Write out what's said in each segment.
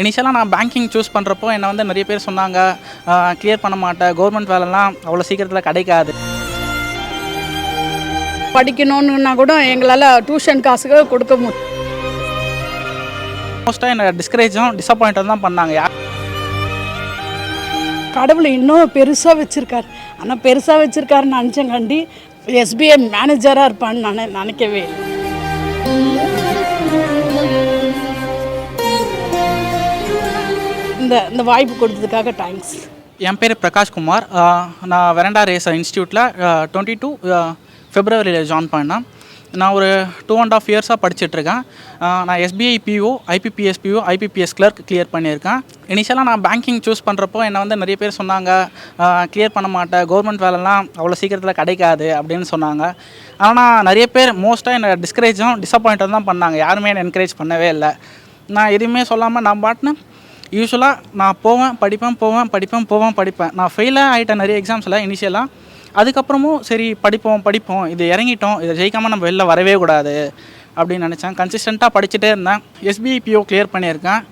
இனிஷியலாக நான் banking choose பண்ணுறப்போ என்னை வந்து நிறைய பேர் சொன்னாங்க கிளியர் பண்ண மாட்டேன். கவர்மெண்ட் வேலைலாம் அவ்வளோ சீக்கிரத்தில் கிடைக்காது. படிக்கணும்னா கூட எங்களால் டியூஷன் காசுக்கு கொடுக்க முடியும் மோஸ்ட்டாக என்னை டிஸ்கரேஜும் டிசப்பாயிண்ட்டும் தான் பண்ணாங்க. கடவுள் இன்னும் பெருசாக வச்சுருக்காரு. ஆனால் பெருசாக வச்சுருக்காருன்னு நினச்சங்காண்டி எஸ்பிஐ மேனேஜராக இருப்பான்னு நான் நினைக்கவே இல்லை. இந்த இந்த வாய்ப்பு கொடுத்ததுக்காக தேங்க்ஸ் என் பேர் பிரகாஷ்குமார் நான் வெரண்டா ரேசர் இன்ஸ்டியூட்டில் டுவெண்ட்டி டூ ஃபெப்ரவரியில் ஜாயின் பண்ணேன். நான் ஒரு டூ அண்ட் ஆஃப் இயர்ஸாக படிச்சுட்ருக்கேன். நான் SBI PO IBPS PO IBPS clerk clear பண்ணியிருக்கேன். இனிஷியலாக நான் பேங்கிங் சூஸ் பண்ணுறப்போ என்னை வந்து நிறைய பேர் சொன்னாங்க கிளியர் பண்ண மாட்டேன் கவர்மெண்ட் வேலைலாம் அவ்வளோ சீக்கிரத்தில் கிடைக்காது அப்படின்னு சொன்னாங்க. ஆனால் நிறைய பேர் மோஸ்ட்டாக என்னை டிஸ்கரேஜும் டிசப்பாயிண்ட்டும் தான் பண்ணாங்க. யாருமே என்னை என்கரேஜ் பண்ணவே இல்லை. நான் எதுவுமே சொல்லாமல் நான் பாட்டுன்னு யூஸ்வலாக நான் போவேன் படிப்பேன் போவேன் படிப்பேன் போவேன் படிப்பேன். நான் ஃபெயிலாக ஆகிட்டேன் நிறைய எக்ஸாம்ஸில் இனிஷியலாக அதுக்கப்புறமும் சரி படிப்போம் படிப்போம். இது இறங்கிட்டோம். இதை ஜெயிக்காமல் நம்ம வெளில வரவே கூடாது அப்படின்னு நினச்சேன். கன்சிஸ்டண்ட்டாக படிச்சுட்டே இருந்தேன். எஸ்பிஐ பிஓ கிளியர் பண்ணியிருக்கேன்.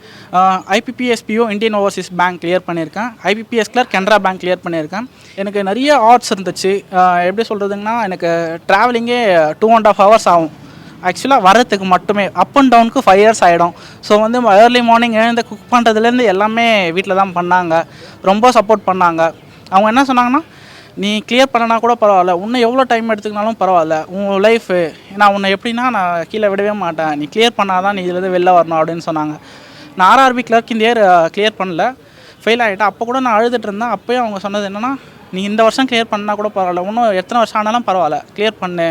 IBPS PO Indian Overseas Bank clear பண்ணியிருக்கேன். IBPS clerk Canara bank clear பண்ணியிருக்கேன். எனக்கு நிறைய ஆர்ட்ஸ் இருந்துச்சு. எப்படி சொல்கிறதுங்கன்னா எனக்கு ட்ராவலிங்கே டூ அண்ட் ஆஃப் ஹவர்ஸ் ஆகும். ஆக்சுவலாக வரத்துக்கு மட்டுமே அப் அண்ட் டவுனுக்கு ஃபைவ் இயர்ஸ் ஆகிடும் ஸோ வந்து ஏர்லி மார்னிங் எழுந்து குக் பண்ணுறதுலேருந்து எல்லாமே வீட்டில் தான் பண்ணாங்க. ரொம்ப சப்போர்ட் பண்ணாங்க. அவங்க என்ன சொன்னாங்கன்னா நீ கிளியர் பண்ணனா கூட பரவாயில்ல. இன்னும் எவ்வளோ டைம் எடுத்துக்கினாலும் பரவாயில்ல. உன் லைஃபு நான் உன்னை எப்படின்னா நான் கீழே விடவே மாட்டேன். நீ கிளியர் பண்ணாதான் நீ இதுலேருந்து வெளில வரணும் அப்படின்னு சொன்னாங்க. நான் ஆர்ஆர்பி கிளர்க் இந்த இயர் கிளியர் பண்ணல. ஃபெயில் ஆகிட்டேன் அப்போ கூட நான் அழுதுட்டு இருந்தேன். அப்போயும் அவங்க சொன்னது என்னென்னா நீ இந்த வருஷம் கிளியர் பண்ணால் கூட பரவாயில்ல. இன்னும் எத்தனை வருஷம் ஆனாலும் பரவாயில்ல. கிளியர் பண்ணு.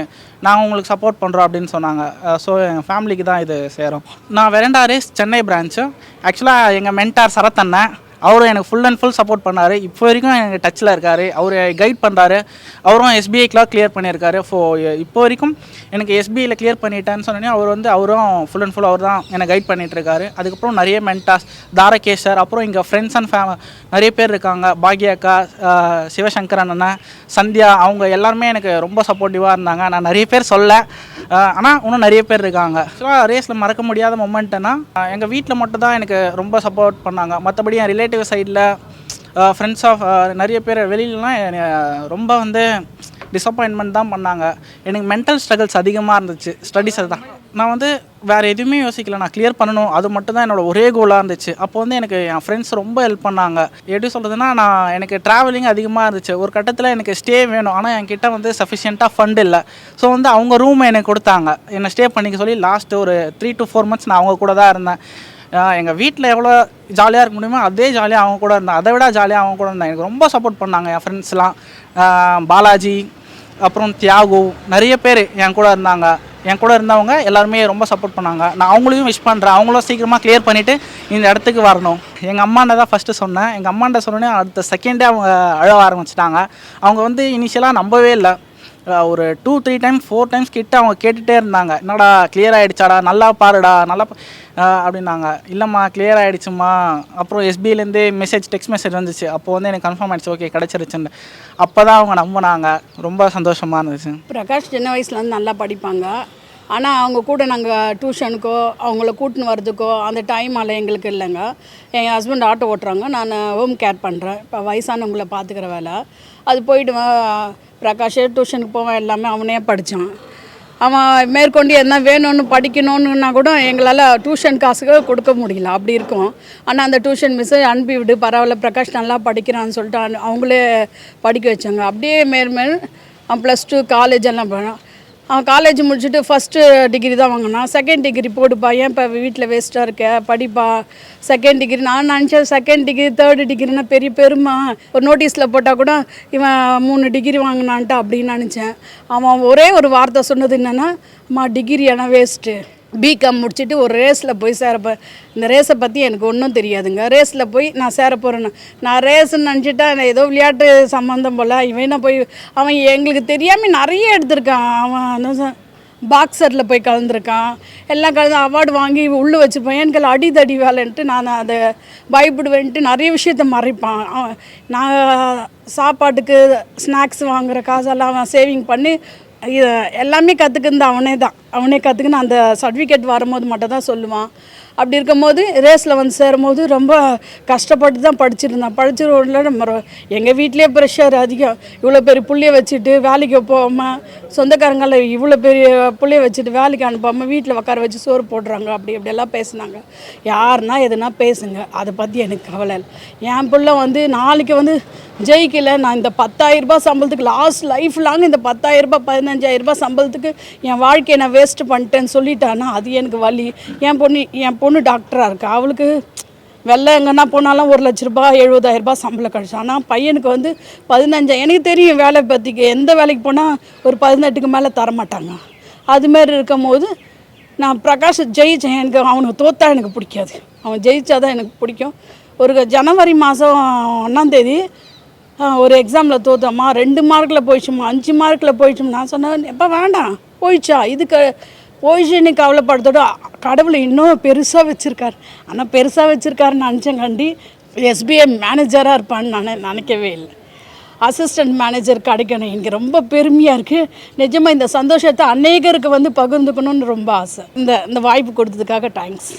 நாங்கள் உங்களுக்கு சப்போர்ட் பண்ணுறோம் அப்படின்னு சொன்னாங்க. ஸோ எங்கள் ஃபேமிலிக்கு தான் இது சேரும். நான் வெரண்டா ரேஸ் சென்னை பிரான்ச்சு ஆக்சுவலாக எங்கள் மென்டார் சரத் அண்ணன். அவரும் எனக்கு ஃபுல் அண்ட் ஃபுல் சப்போர்ட் பண்ணார். இப்போ வரைக்கும் எனக்கு டச்சில் இருக்கார். அவர் கைட் பண்ணுறாரு அவரும் எஸ்பிஐ கிளாக் கிளியர் பண்ணியிருக்காரு. ஸோ இப்போ வரைக்கும் எனக்கு எஸ்பிஐயில் கிளியர் பண்ணிட்டேன்னு சொன்னோன்னே அவர் வந்து அவரும் ஃபுல் அண்ட் ஃபுல் அவர் தான் எனக்கு கைட் பண்ணிகிட்ருக்காரு அதுக்கப்புறம் நிறைய மென்டாஸ் தாரகேஷர் அப்புறம் இங்கே ஃப்ரெண்ட்ஸ் அண்ட் ஃபேம நிறைய பேர் இருக்காங்க. பாக்யா அக்கா சிவசங்கர் சிவசங்கரன் அண்ணன் சந்தியா அவங்க எல்லாருமே எனக்கு ரொம்ப சப்போர்ட்டிவாக இருந்தாங்க. நான் நிறைய பேர் சொல்ல ஆனால் இன்னும் நிறைய பேர் இருக்காங்க. ஆக்சுவலாக ரேஸில் மறக்க முடியாத மொமெண்ட்டுன்னா எங்கள் வீட்டில் மட்டும் தான் எனக்கு ரொம்ப சப்போர்ட் பண்ணாங்க. மற்றபடி என் ரிலேட்டிவ் சைடில் ஃப்ரெண்ட்ஸ் ஆஃப் நிறைய பேர் வெளியிலலாம் என்னை ரொம்ப வந்து டிசப்பாயின்மெண்ட் தான் பண்ணாங்க. எனக்கு மென்டல் ஸ்ட்ரகிள்ஸ் அதிகமாக இருந்துச்சு. ஸ்டடீஸ் தான் நான் வந்து வேறு எதுவுமே யோசிக்கல. நான் கிளியர் பண்ணணும். அது மட்டும் தான் என்னோட ஒரே கோலாக இருந்துச்சு. அப்போ வந்து எனக்கு என் ஃப்ரெண்ட்ஸ் ரொம்ப ஹெல்ப் பண்ணாங்க. எப்படி சொல்கிறதுனா நான் எனக்கு ட்ராவலிங் அதிகமாக இருந்துச்சு. ஒரு கட்டத்தில் எனக்கு ஸ்டே வேணும். ஆனால் என்கிட்ட வந்து சஃபிஷியண்ட்டாக ஃபண்ட் இல்லை. ஸோ வந்து அவங்க ரூம் எனக்கு கொடுத்தாங்க. என்னை ஸ்டே பண்ணிக்க சொல்லி லாஸ்ட் ஒரு த்ரீ டு ஃபோர் மந்த்ஸ் நான் அவங்க கூட தான் இருந்தேன். எங்கள் வீட்டில் எவ்வளோ ஜாலியாக இருக்க முடியுமோ அதே ஜாலியாக அவங்க கூட இருந்தேன். அதை விட ஜாலியாக அவங்க கூட இருந்தேன். எனக்கு ரொம்ப சப்போர்ட் பண்ணாங்க என் ஃப்ரெண்ட்ஸ்லாம் பாலாஜி அப்புறம் தியாகு நிறைய பேர் என் கூட இருந்தாங்க. என் கூட இருந்தவங்க எல்லாருமே ரொம்ப சப்போர்ட் பண்ணாங்க. நான் அவங்களையும் விஷ் பண்ணுறேன் அவங்களும் சீக்கிரமாக க்ளியர் பண்ணிவிட்டு இந்த இடத்துக்கு வரணும். எங்கள் அம்மாண்ட தான் ஃபஸ்ட்டு சொன்னேன். எங்கள் அம்மாண்ட சொன்னோன்னே அடுத்த செகண்டே அவங்க அழ ஆரம்பிச்சிட்டாங்க. அவங்க வந்து இனிஷியலாக நம்பவே இல்லை. ஒரு two three times four times கிட்ட அவங்க கேட்டுகிட்டே இருந்தாங்க. என்னடா கிளியர் ஆகிடுச்சாடா நல்லா பாருடா நல்லா அப்படின்னாங்க. இல்லைம்மா கிளியர் ஆகிடுச்சுமா அப்புறம் எஸ்பிஐலேருந்து மெசேஜ் டெக்ஸ்ட் மெசேஜ் வந்துச்சு. அப்போ வந்து எனக்கு கன்ஃபார்ம் ஆகிடுச்சு ஓகே கிடச்சிருச்சுன்னு. அப்போ தான் அவங்க நம்பினாங்க. ரொம்ப சந்தோஷமாக இருந்துச்சு. பிரகாஷ் சின்ன வயசுலேருந்து நல்லா படிப்பாங்க. ஆனால் அவங்க கூட நாங்கள் டியூஷனுக்கோ அவங்கள கூட்டின்னு வர்றதுக்கோ அந்த டைம் அல்ல எங்களுக்கு இல்லைங்க. என் ஹஸ்பண்ட் ஆட்டோ ஓட்டுறாங்க. நான் ஹோம் கேர் பண்ணுறேன் இப்போ வயசானவங்கள பார்த்துக்கிற வேலை. அது போயிடுவேன். பிரகாஷே டியூஷனுக்கு போவேன். எல்லாமே அவனே படித்தான் அவன் மேற்கொண்டு என்ன வேணும்னு படிக்கணும்னா கூட எங்களால் டியூஷன் காசுக்கு கொடுக்க முடியல. அப்படி இருக்கும். ஆனால் அந்த டியூஷன் மிஸ்ஸு அனுப்பி விடு. பரவாயில்ல பிரகாஷ் நல்லா படிக்கிறான்னு சொல்லிட்டு அவங்களே படிக்க வச்சாங்க. அப்படியே மேல் மேல் ப்ளஸ் டூ காலேஜ் எல்லாம் போனான் அவன் காலேஜ் முடிச்சுட்டு ஃபஸ்ட்டு டிகிரி தான் வாங்கினான். செகண்ட் டிகிரி போடுப்பா. ஏன் இப்போ வீட்டில் வேஸ்ட்டாக இருக்க? படிப்பா. செகண்ட் டிகிரி நான் நினச்சேன் செகண்ட் டிகிரி தேர்டு டிகிரினா பெரிய பெருமா. ஒரு நோட்டீஸில் போட்டால் கூட இவன் மூணு டிகிரி வாங்கினான்ட்டு அப்படின்னு நினச்சேன். அவன் ஒரே ஒரு வார்த்தை சொன்னது என்னென்னா அம்மா டிகிரி ஆனால் வேஸ்ட்டு பிகாம் முடிச்சுட்டு ஒரு ரேஸில் போய் சேரப்ப இந்த ரேஸை பற்றி எனக்கு ஒன்றும் தெரியாதுங்க. ரேஸில் போய் நான் சேர போகிறேன்னு நான் ரேஸுன்னு நினச்சிட்டா நான் ஏதோ விளையாட்டு சம்மந்தம் போல் இவன் என்ன போய் அவன் எங்களுக்கு தெரியாமல் நிறைய எடுத்திருக்கான். அவன் பாக்ஸரில் போய் கலந்துருக்கான். எல்லாம் கலந்து அவார்டு வாங்கி உள்ளே வச்சுப்பேன் பையன்கள் அடிதடி வேலைன்ட்டு நான் அதை பயப்படுவேன்ட்டு நிறைய விஷயத்த மறைப்பான். அவன் நான் சாப்பாட்டுக்கு ஸ்நாக்ஸ் வாங்குற காசெல்லாம் அவன் சேவிங் பண்ணி எல்லாமே கற்றுக்குந்து அவனே தான். அவனே கற்றுக்குன்னு அந்த சர்டிஃபிகேட் வரும்போது மட்டும் தான் சொல்லுவான். அப்படி இருக்கும்போது ரேஸில் வந்து சேரும்போது ரொம்ப கஷ்டப்பட்டு தான் படிச்சிருந்தேன். படிச்சிருவோம்ல நம்ம எங்கள் வீட்லேயே ப்ரெஷர் அதிகம். இவ்வளோ பெரிய புள்ளியை வச்சுட்டு வேலைக்கு போகாமல் சொந்தக்காரங்கள இவ்வளோ பெரிய புள்ளைய வச்சுட்டு வேலைக்கு அனுப்பாமல் வீட்டில் உட்கார வச்சு சோறு போடுறாங்க. அப்படி இப்படியெல்லாம் பேசுனாங்க. யாருன்னா எதுனா பேசுங்க. அதை பற்றி எனக்கு கவலை இல்லை. என் பிள்ளை வந்து நாளைக்கு வந்து ஜெயிக்கல. நான் இந்த பத்தாயிரரூபா சம்பளத்துக்கு லாஸ்ட் லைஃப் லாங் இந்த பத்தாயிரம் ரூபாய் சம்பளத்துக்கு என் வாழ்க்கையை நான் வேஸ்ட்டு பண்ணிட்டேன்னு சொல்லிட்டான்னா அது எனக்கு வலி. என் பொண்ணு என் பொண்ணு டாக்டராக இருக்கா? அவளுக்கு வெளில எங்கன்னா போனாலும் ஒரு லட்ச ரூபா எழுபதாயிரம் ரூபாய் சம்பளம் கிடச்சி. ஆனால் பையனுக்கு வந்து பதினஞ்சாயிரம் எனக்கு தெரியும் வேலை பற்றிக்கு எந்த வேலைக்கு போனால் ஒரு பதினெட்டுக்கு மேலே தரமாட்டாங்க. அதுமாரி இருக்கும் போது நான் பிரகாஷ் ஜெயிச்சேன் எனக்கு அவனுக்கு தோத்தா எனக்கு பிடிக்காது. அவன் ஜெயிச்சாதான் எனக்கு பிடிக்கும். ஒரு ஜனவரி மாதம் ஒன்றாந்தேதி ஒரு எக்ஸாமில் தோத்தம்மா ரெண்டு மார்க்கில் போயிடுச்சுமா அஞ்சு மார்க்கில் போயிடுச்சுமா. நான் சொன்னேன் எப்போ வேண்டாம் போயிடுச்சா இதுக்கு போயிடுச்சுன்னு கவலைப்படுறதோட கடவுள் இன்னும் பெருசாக வச்சுருக்கார். ஆனால் பெருசாக வச்சுருக்காருன்னு நினச்சேன் கண்டி எஸ்பிஐ மேனேஜராக இருப்பான்னு நான் நினைக்கவே இல்லை. அசிஸ்டன்ட் மேனேஜர் கிடைக்கணும். எனக்கு ரொம்ப பெருமையாக இருக்குது நிஜமாக இந்த சந்தோஷத்தை அநேகருக்கு வந்து பகிர்ந்துக்கணும்னு ரொம்ப ஆசை. இந்த இந்த வாய்ப்பு கொடுத்ததுக்காக தேங்க்ஸ்